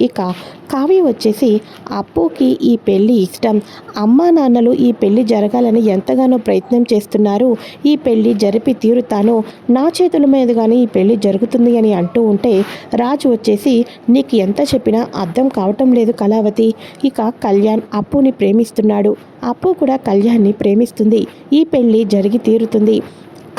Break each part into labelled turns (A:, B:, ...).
A: ఇక కావ్య వచ్చేసి అప్పుకి ఈ పెళ్ళి ఇష్టం. అమ్మా నాన్నలు ఈ పెళ్ళి జరగాలని ఎంతగానో ప్రయత్నం చేస్తున్నారు. ఈ పెళ్ళి జరిపి తీరుతాను. నా చేతుల మీదుగానే ఈ పెళ్ళి జరుగుతుంది అని అంటూ ఉంటే రాజు వచ్చేసి నీకు ఎంత చెప్పినా అర్థం కావటం లేదు కళావతి. ఇక కళ్యాణ్ అప్పుని ప్రేమిస్తున్నాడు. అప్పు కూడా కళ్యాణ్ని ప్రేమిస్తుంది. ఈ పెళ్ళి జరిగి తీరుతుంది.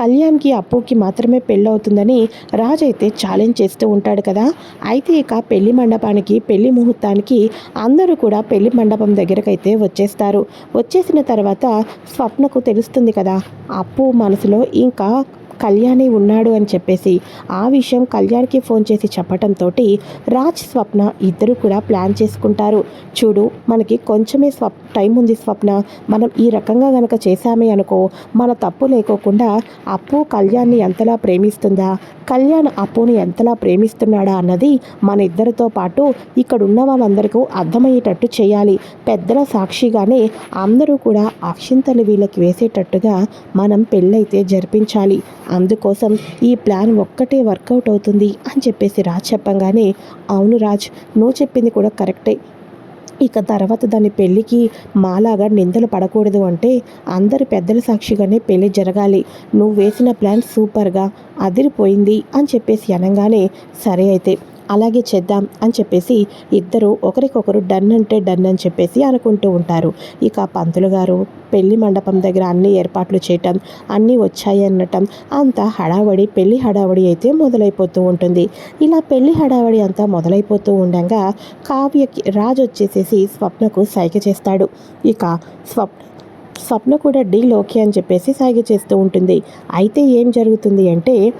A: కళ్యాణ్కి అప్పుకి మాత్రమే పెళ్ళవుతుందని రాజు అయితే ఛాలెంజ్ చేస్తూ ఉంటాడు కదా. అయితే ఇక పెళ్ళి మండపానికి పెళ్ళి ముహూర్తానికి అందరూ కూడా పెళ్ళి మండపం దగ్గరకైతే వచ్చేస్తారు. వచ్చేసిన తర్వాత స్వప్నకు తెలుస్తుంది కదా అప్పు మనసులో ఇంకా కళ్యాణి ఉన్నాడు అని చెప్పేసి ఆ విషయం కళ్యాణ్కి ఫోన్ చేసి చెప్పటంతో రాజ్ స్వప్న ఇద్దరు కూడా ప్లాన్ చేసుకుంటారు. చూడు మనకి కొంచెమే స్వప్ టైం ఉంది స్వప్న. మనం ఈ రకంగా గనక చేశామే అనుకో మన తప్పు లేకోకుండా అప్పు కళ్యాణ్ని ఎంతలా ప్రేమిస్తుందా? కళ్యాణ్ అప్పుని ఎంతలా ప్రేమిస్తున్నాడా అన్నది మన ఇద్దరితో పాటు ఇక్కడ ఉన్న వాళ్ళందరికీ అర్థమయ్యేటట్టు చేయాలి. పెద్దల సాక్షిగానే అందరూ కూడా అక్షింతలు వీళ్ళకి వేసేటట్టుగా మనం పెళ్ళైతే జరిపించాలి. అందుకోసం ఈ ప్లాన్ ఒక్కటే వర్కౌట్ అవుతుంది అని చెప్పేసి రాజ్ చెప్పంగానే అవును రాజ్ నువ్వు చెప్పింది కూడా కరెక్టే. ఇక తర్వాత దాని పెళ్ళికి మాలాగా నిందలు పడకూడదు అంటే అందరి పెద్దల సాక్షిగానే పెళ్ళి జరగాలి. నువ్వు వేసిన ప్లాన్ సూపర్గా అదిరిపోయింది అని చెప్పేసి అనగానే సరే అయితే అలాగే చేద్దాం అని చెప్పేసి ఇద్దరు ఒకరికొకరు డన్ అంటే డన్ అని చెప్పేసి అనుకుంటూ ఉంటారు. ఇక పంతులు గారు పెళ్ళి మండపం దగ్గర అన్ని ఏర్పాట్లు చేయటం అన్నీ వచ్చాయి అనటం అంతా హడావడి పెళ్ళి హడావడి అయితే మొదలైపోతూ ఉంటుంది. ఇలా పెళ్ళి హడావడి అంతా మొదలైపోతూ ఉండగా కావ్యకి రాజు వచ్చేసేసి స్వప్నకు సైగ చేస్తాడు. ఇక స్వప్న స్వప్న కూడా డీల్ ఓకే అని చెప్పేసి సైగ చేస్తూ ఉంటుంది. అయితే ఏం జరుగుతుంది అంటే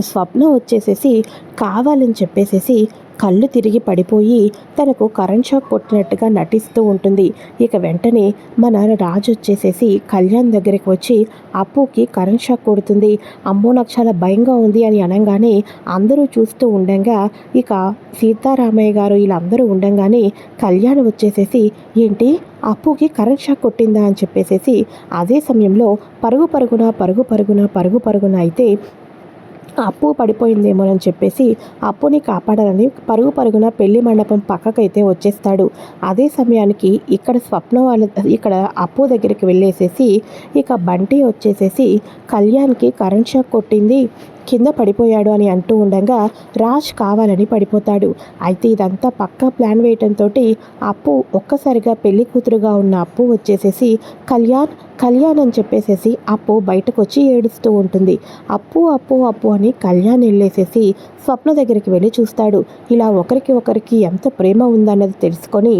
A: స్వప్న వచ్చేసేసి కావాలని చెప్పేసేసి కళ్ళు తిరిగి పడిపోయి తనకు కరెంట్ షాక్ కొట్టినట్టుగా నటిస్తూ ఉంటుంది. ఇక వెంటనే మన రాజు వచ్చేసేసి కళ్యాణ్ దగ్గరికి వచ్చి అప్పుకి కరెంట్ షాక్ కొడుతుంది. అమ్మో నాకు చాలా భయంగా ఉంది అని అనగానే అందరూ చూస్తూ ఉండగా ఇక సీతారామయ్య గారు వీళ్ళందరూ ఉండగానే కళ్యాణ్ వచ్చేసేసి ఏంటి? అప్పుకి కరెంట్ షాక్ కొట్టిందా? అని చెప్పేసేసి అదే సమయంలో పరుగు పరుగున పరుగు పరుగున పరుగు పరుగున అయితే అప్పు పడిపోయిందేమోనని చెప్పేసి అప్పుని కాపాడాలని పరుగు పరుగున పెళ్ళి మండపం పక్కకైతే వచ్చేస్తాడు. అదే సమయానికి ఇక్కడ స్వప్న వాళ్ళ ఇక్కడ అప్పు దగ్గరికి వెళ్ళేసేసి ఇక బంటి వచ్చేసేసి కళ్యాణ్కి కరెంట్ షాక్ కొట్టింది. కింద పడిపోయాడు అని అంటూ ఉండగా రాజ్ కావాలని పడిపోతాడు. అయితే ఇదంతా పక్కా ప్లాన్ వేయటంతో అప్పు ఒక్కసారిగా పెళ్ళి కూతురుగా ఉన్న అప్పు వచ్చేసేసి కళ్యాణ్ కళ్యాణ్ అని చెప్పేసేసి అప్పు బయటకు వచ్చి ఏడుస్తూ ఉంటుంది. అప్పు అప్పు అప్పు అని కళ్యాణ్ వెళ్ళేసేసి స్వప్న దగ్గరికి వెళ్ళి చూస్తాడు. ఇలా ఒకరికి ఒకరికి ఎంత ప్రేమ ఉందన్నది తెలుసుకొని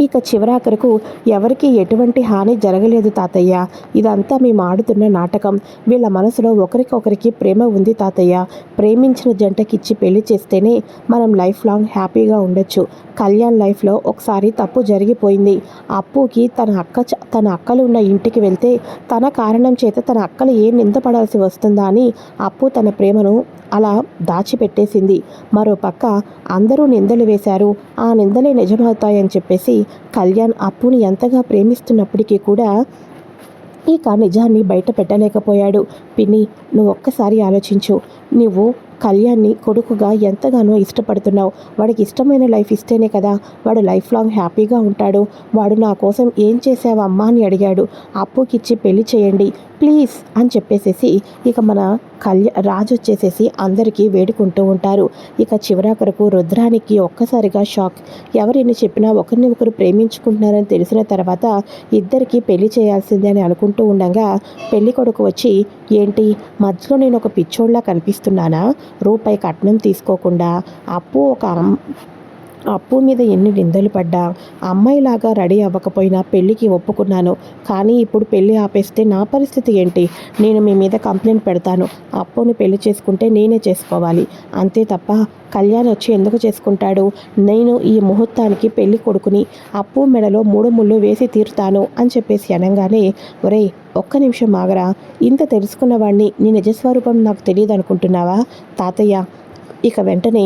A: ఇక చివరాఖరకు ఎవరికి ఎటువంటి హాని జరగలేదు తాతయ్య. ఇదంతా మేము ఆడుతున్న నాటకం. వీళ్ళ మనసులో ఒకరికొకరికి ప్రేమ ఉంది తాతయ్య. ప్రేమించిన జంటకిచ్చి పెళ్ళి చేస్తేనే మనం లైఫ్ లాంగ్ హ్యాపీగా ఉండొచ్చు. కళ్యాణ్ లైఫ్లో ఒకసారి తప్పు జరిగిపోయింది. అప్పుకి తన అక్క తన అక్కలు ఉన్న ఇంటికి వెళ్తే తన కారణం చేత తన అక్కలు ఏం నిందపడాల్సి వస్తుందా అని అప్పు తన ప్రేమను అలా దాచిపెట్టేసింది. మరోపక్క అందరూ నిందలు వేశారు. ఆ నిందలే నిజమవుతాయని చెప్పేసి కళ్యాణ్ అప్పుని ఎంతగా ప్రేమిస్తున్నప్పటికీ కూడా ఇక నిజాన్ని బయట పెట్టలేకపోయాడు. పిన్ని నువ్వు ఒక్కసారి ఆలోచించు. నువ్వు కళ్యాణ్ని కొడుకుగా ఎంతగానో ఇష్టపడుతున్నావు. వాడికి ఇష్టమైన లైఫ్ ఇస్తేనే కదా వాడు లైఫ్ లాంగ్ హ్యాపీగా ఉంటాడు. వాడు నా కోసం ఏం చేసావమ్మా అని అడిగాడు. అప్పుకిచ్చి పెళ్ళి చేయండి ప్లీజ్ అని చెప్పేసేసి ఇక మన కళ్యా రాజు వచ్చేసేసి అందరికీ వేడుకుంటూ ఉంటారు. ఇక చివరాకరకు రుద్రానికి ఒక్కసారిగా షాక్. ఎవరిని చెప్పినా ఒకరిని ఒకరు ప్రేమించుకుంటున్నారని తెలిసిన తర్వాత ఇద్దరికి పెళ్ళి చేయాల్సిందే అని అనుకుంటూ ఉండగా పెళ్ళి కొడుకు వచ్చి ఏంటి మధ్యలో నేను ఒక పిచ్చోళ్ళ కనిపిస్తున్నానా? రూపాయి కట్నం తీసుకోకుండా అప్పు ఒక అప్పు మీద ఎన్ని నిందలు పడ్డా? అమ్మాయిలాగా రెడీ అవ్వకపోయినా పెళ్ళికి ఒప్పుకున్నాను. కానీ ఇప్పుడు పెళ్ళి ఆపేస్తే నా పరిస్థితి ఏంటి? నేను మీ మీద కంప్లైంట్ పెడతాను. అప్పుని పెళ్ళి చేసుకుంటే నేనే చేసుకోవాలి. అంతే తప్ప కళ్యాణ్ వచ్చి ఎందుకు చేసుకుంటాడు? నేను ఈ ముహూర్తానికి పెళ్ళి కొడుకుని అప్పు మెడలో మూడు ముళ్ళు వేసి తీరుతాను అని చెప్పేసి అనగానే ఒరేయ్ ఒక్క నిమిషం ఆగరా. ఇంత తెలుసుకున్నవాడిని నీ నిజస్వరూపం నాకు తెలియదు అనుకుంటున్నావా తాతయ్య ఇక వెంటనే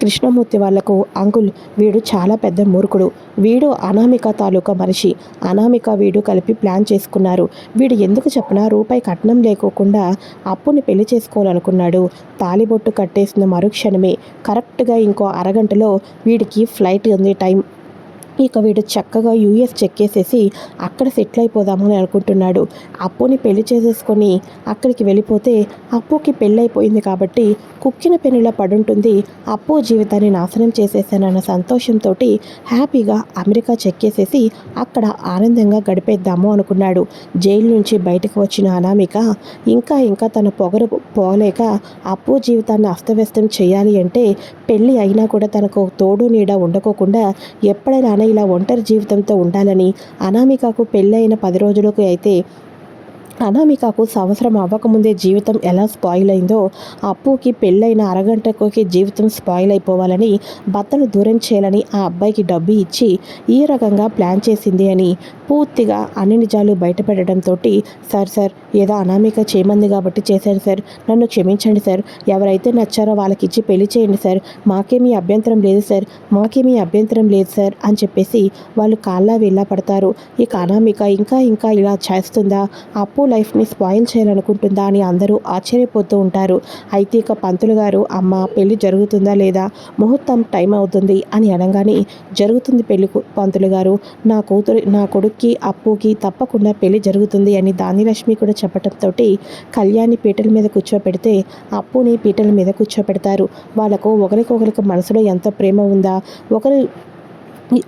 A: కృష్ణమూర్తి వాళ్ళకు అంకుల్ వీడు చాలా పెద్ద మూర్ఖుడు. వీడు అనామిక తాలూకా మనిషి. అనామిక వీడు కలిపి ప్లాన్ చేసుకున్నారు. వీడు ఎందుకు చెప్పినా? రూపాయి కట్నం లేకోకుండా అప్పుని పెళ్ళి చేసుకోవాలనుకున్నాడు. తాలిబొట్టు కట్టేసిన మరుక్షణమే కరెక్ట్గా ఇంకో అరగంటలో వీడికి ఫ్లైట్ ఉంది టైం. ఇక వీడు చక్కగా యూఎస్ చెక్కేసేసి అక్కడ సెటిల్ అయిపోదామని అనుకుంటున్నాడు. అప్పుని పెళ్ళి చేసేసుకొని అక్కడికి వెళ్ళిపోతే అప్పుకి పెళ్ళైపోయింది కాబట్టి కుక్కిన పెనులా పడుంటుంది. అప్పు జీవితాన్ని నాశనం చేసేసానన్న సంతోషంతో హ్యాపీగా అమెరికా చెక్కేసేసి అక్కడ ఆనందంగా గడిపేద్దాము అనుకున్నాడు. జైలు నుంచి బయటకు వచ్చిన అనామిక ఇంకా ఇంకా తన పొగరు పోలేక అప్పు జీవితాన్ని అస్తవ్యస్తం చేయాలి అంటే పెళ్ళి అయినా కూడా తనకు తోడు నీడ ఉండకోకుండా ఎప్పుడైనా ఇలా ఒంటరి జీవితంతో ఉండాలని అనామికకు పెళ్ళైన పది రోజులకు అయితే అనామికకు సంవత్సరం అవ్వకముందే జీవితం ఎలా స్పాయిల్ అయిందో అప్పుకి పెళ్ళైన అరగంటకి జీవితం స్పాయిల్ అయిపోవాలని భర్తను దూరం చేయాలని ఆ అబ్బాయికి డబ్బు ఇచ్చి ఈ రకంగా ప్లాన్ చేసింది అని పూర్తిగా అన్ని నిజాలు బయటపెట్టడంతో సార్ సార్ ఏదో అనామిక చేయమంది కాబట్టి చేశాను సార్. నన్ను క్షమించండి సార్. ఎవరైతే నచ్చారో వాళ్ళకి ఇచ్చి పెళ్ళి చేయండి సార్. మాకేమీ అభ్యంతరం లేదు సార్. మాకేమీ అభ్యంతరం లేదు సార్ అని చెప్పేసి వాళ్ళు కాళ్ళ వెళ్ళా పడతారు. ఇక అనామిక ఇంకా ఇంకా ఇలా చేస్తుందా? అప్పు లైఫ్ని స్పాయిల్ చేయాలనుకుంటుందా అని అందరూ ఆశ్చర్యపోతూ ఉంటారు. అయితే ఇక పంతులు గారు అమ్మ పెళ్ళి జరుగుతుందా లేదా? ముహూర్తం టైం అవుతుంది అని అనగానే జరుగుతుంది పెళ్ళి పంతులు గారు నా కూతురు నా కొడుక్కి అప్పుకి తప్పకుండా పెళ్ళి జరుగుతుంది అని దానిలక్ష్మి కూడా చెప్పడంతో కళ్యాణి పీటల మీద కూర్చోపెడితే అప్పుని పీటల మీద కూర్చోపెడతారు. వాళ్ళకు ఒకరికొకరికి మనసులో ఎంత ప్రేమ ఉందా? ఒకరు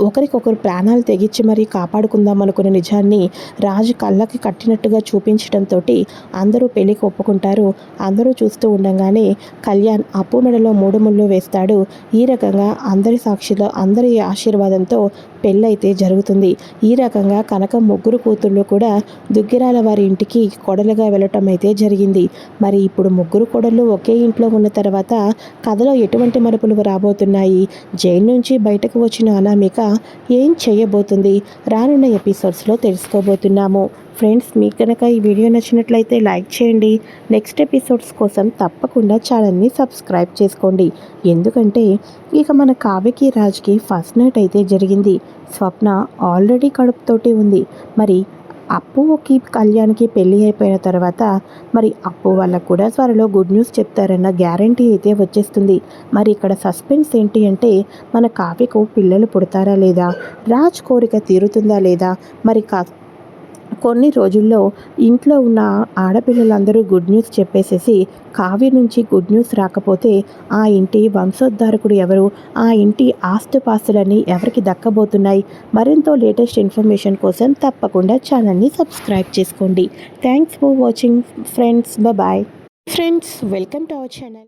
A: ఒకరికొకరు ప్రాణాలు తెగించి మరీ కాపాడుకుందాం అనుకున్న నిజాన్ని రాజు కళ్ళకి కట్టినట్టుగా చూపించడంతో అందరూ పెళ్ళికి ఒప్పుకుంటారు. అందరూ చూస్తూ ఉండగానే కళ్యాణ్ అప్పు మెడలో మూడు ముళ్ళు వేస్తాడు. ఈ రకంగా అందరి సాక్షిలో అందరి ఆశీర్వాదంతో పెళ్ళైతే జరుగుతుంది. ఈ రకంగా కనకం ముగ్గురు కూతుళ్ళు కూడా దుగ్గిరాల వారి ఇంటికి కొడలుగా వెళ్ళటం అయితే జరిగింది. మరి ఇప్పుడు ముగ్గురు కొడళ్ళు ఒకే ఇంట్లో ఉన్న తర్వాత కథలో ఎటువంటి మలుపులు రాబోతున్నాయి? జైలు నుంచి బయటకు వచ్చిన అనామిక ఏం చేయబోతుంది? రానున్న ఎపిసోడ్స్లో తెలుసుకోబోతున్నాము. ఫ్రెండ్స్ మీకు కనుక ఈ వీడియో నచ్చినట్లయితే లైక్ చేయండి. నెక్స్ట్ ఎపిసోడ్స్ కోసం తప్పకుండా ఛానల్ని సబ్స్క్రైబ్ చేసుకోండి. ఎందుకంటే ఇక మన కావ్యకి రాజ్కి ఫస్ట్ నైట్ అయితే జరిగింది. స్వప్న ఆల్రెడీ కడుపుతోటి ఉంది. మరి అప్పుకి కళ్యాణ్కి పెళ్ళి అయిపోయిన తర్వాత మరి అప్పు వాళ్ళకు కూడా త్వరలో గుడ్ న్యూస్ చెప్తారన్న గ్యారంటీ అయితే వచ్చేస్తుంది. మరి ఇక్కడ సస్పెన్స్ ఏంటి అంటే మన కావ్యకు పిల్లలు పుడతారా లేదా? రాజ్ కోరిక తీరుతుందా లేదా? మరి కా కొన్ని రోజుల్లో ఇంట్లో ఉన్న ఆడపిల్లలందరూ గుడ్ న్యూస్ చెప్పేసేసి కావ్య నుంచి గుడ్ న్యూస్ రాకపోతే ఆ ఇంటి వంశోద్ధారకుడు ఎవరు? ఆ ఇంటి ఆస్తుపాస్తులన్నీ ఎవరికి దక్కబోతున్నాయి? మరింత లేటెస్ట్ ఇన్ఫర్మేషన్ కోసం తప్పకుండా ఛానల్ని సబ్స్క్రైబ్ చేసుకోండి. Thanks for watching friends bye friends welcome to our channel